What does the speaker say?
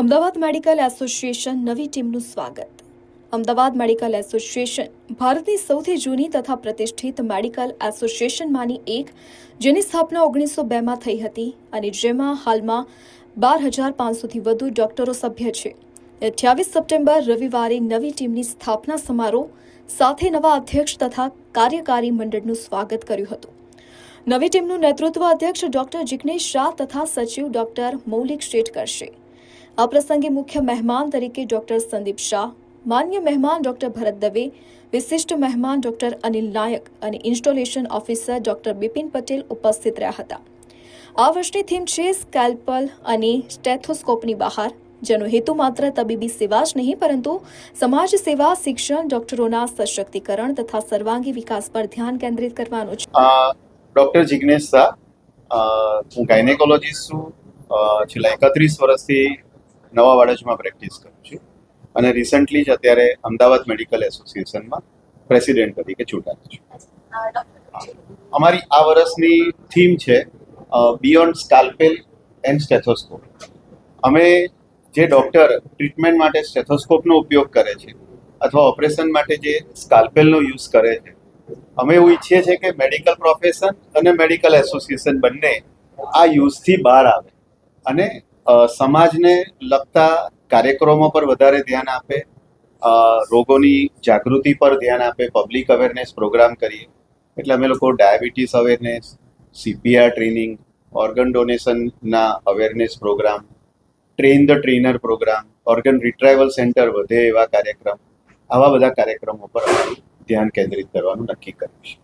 Ahmedabad medical association નવી ટીમનું સ્વાગત. અમદાવાદ મેડિકલ એસોસિએશન ભારતની સૌથી જૂની તથા પ્રતિષ્ઠિત મેડિકલ એસોસિએશનમાંની એક, જેની સ્થાપના ઓગણીસો બેમાં થઈ હતી અને જેમાં હાલમાં બાર હજાર પાંચસોથી વધુ ડોક્ટરો સભ્ય છે. અઠ્યાવીસ સપ્ટેમ્બર રવિવારે નવી ટીમની સ્થાપના સમારોહ સાથે નવા અધ્યક્ષ તથા કાર્યકારી મંડળનું સ્વાગત કર્યું હતું. નવી ટીમનું નેતૃત્વ અધ્યક્ષ ડોક્ટર જિગ્નેશ શાહ તથા સચિવ ડોક્ટર મૌલિક શેઠ કરશે. આ પ્રસંગે મુખ્ય મહેમાન તરીકે ડોક્ટર સંદીપ શાહ, માન્ય મહેમાન ડોક્ટર ભરત દવે, વિશિષ્ટ મહેમાન ડોક્ટર અનિલ નાયક અને installation officer doctor Bipin Patel ઉપસ્થિત રહ્યા હતા. આ વર્ષની થીમ છે સ્કેલ્પલ અને સ્ટેથોસ્કોપની બહાર, જેનો હેતુ માત્ર તબીબી સેવા જ નહીં, પરંતુ સમાજ સેવા, શિક્ષણ, ડોક્ટરોના સશક્તિકરણ તથા સર્વાંગી વિકાસ પર ધ્યાન કેન્દ્રિત કરવાનું છે. ડોક્ટર જિગ્નેશ શાહ હું ગાયનેકોલોજીસ્ટ છું. છેલ્લા એકત્રીસ વર્ષથી નવા વાડજમાં પ્રેક્ટિસ કરું છું. અને રિસન્ટલી જ અત્યારે અમદાવાદ મેડિકલ એસોસિએશનમાં પ્રેસિડેન્ટ તરીકે ચૂંટાયો છું. અમારી આ વર્ષની થીમ છે બિયોન્ડ સ્કાલ્પેલ એન્ડ સ્ટેથોસ્કોપ અમે જે ડૉક્ટર ટ્રીટમેન્ટ માટે સ્ટેથોસ્કોપનો ઉપયોગ કરે છે, અથવા ઓપરેશન માટે જે સ્કાલ્પેલનો યુઝ કરે છે, અમે એવું ઈચ્છીએ છીએ કે મેડિકલ પ્રોફેશન અને મેડિકલ એસોસિએશન બંને આ યુઝથી બહાર આવે. અને સમાજને લગતા કાર્યક્રમો પર વધારે ધ્યાન આપે રોગોની જાગૃતિ પર ધ્યાન આપે પબ્લિક અવેરનેસ પ્રોગ્રામ કરીએ. એટલે અમે લોકો diabetes awareness CPR training organ ડોનેશનના awareness programme train the trainer programme organ retrieval centre વધે એવા કાર્યક્રમ, આવા બધા કાર્યક્રમો પર અમે ધ્યાન કેન્દ્રિત કરવાનું નક્કી કર્યું છે